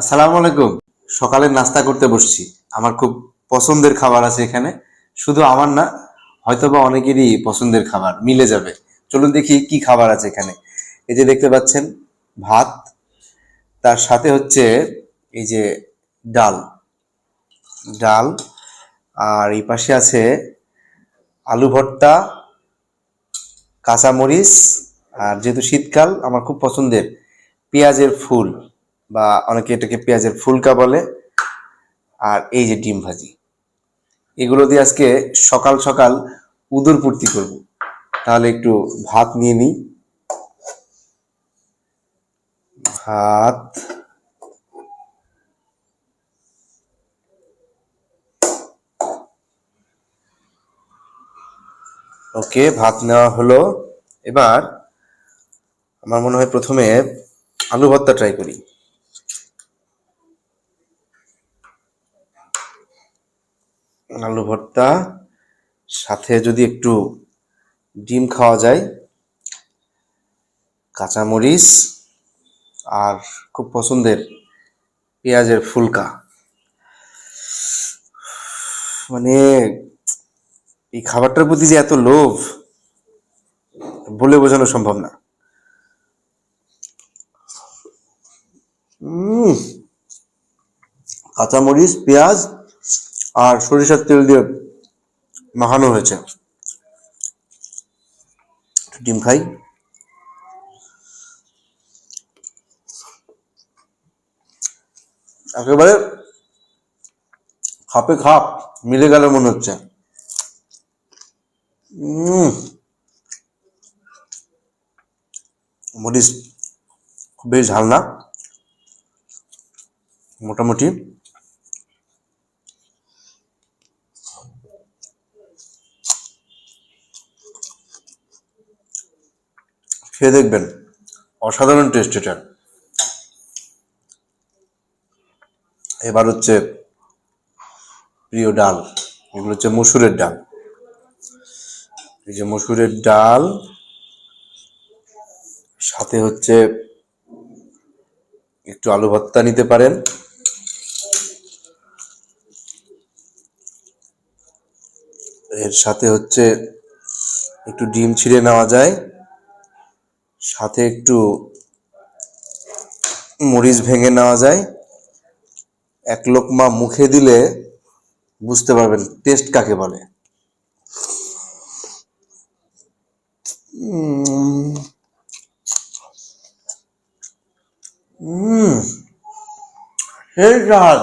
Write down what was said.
আসসালামু আলাইকুম। সকালে নাস্তা করতে বসছি। আমার খুব পছন্দের খাবার আছে এখানে। শুধু আমার না, হয়তোবা অনেকেরই পছন্দের খাবার মিলে যাবে। চলুন দেখি কি খাবার আছে এখানে। এই যে দেখতে পাচ্ছেন, ভাত। তার সাথে হচ্ছে এই যে ডাল। ডাল। আর এই পাশে আছে আলু ভর্তা, কাঁচামরিচ, আর যেহেতু শীতকাল, আমার খুব পছন্দের পেঁয়াজের ফুল। বা অনেকে এটাকে পেঁয়াজের ফুলকা বলে, আর এই যে ডিম ভাজি, এগুলো দিয়ে আজকে সকাল সকাল উদর পূর্তি করব। তাহলে একটু ভাত নিয়ে নিই। ভাত। ওকে, ভাত নেওয়া হলো। এবার আমার মনে হয় প্রথমে আলু ভর্তা ট্রাই করি। আলু ভর্তা, সাথে যদি একটু ডিম খাওয়া যায়, কাঁচামরিচ আর খুব পছন্দের পেঁয়াজের ফুলকা। মানে এই খাবারটার প্রতি যে এত লোভ, বলে বোঝানো সম্ভব না। কাঁচামরিচ, পেঁয়াজ আর সরিষার তেল দিয়ে মাখানো হয়েছে। ডিম খাই। একেবারে খাপে খাপ, মিলে গেল মনে হচ্ছে। মরিচ খুব বেশ ঝাল না? মোটামুটি। খেয়ে দেখবেন। অসাধারণ টেস্ট এটা। এবার হচ্ছে প্রিয় ডাল, এগুলো হচ্ছে মসুরের ডাল। এই যে মসুরের ডাল, সাথে হচ্ছে একটু আলু ভর্তা নিতে পারেন। এর সাথে হচ্ছে একটু ডিম ছিঁড়ে নেওয়া যায়। সাথে একটু মরিচ ভেঙে নেওয়া যায়। এক লোকমা মুখে দিলে বুঝতে পারবেন টেস্ট কাকে বলে। উম, সেই স্বাদ।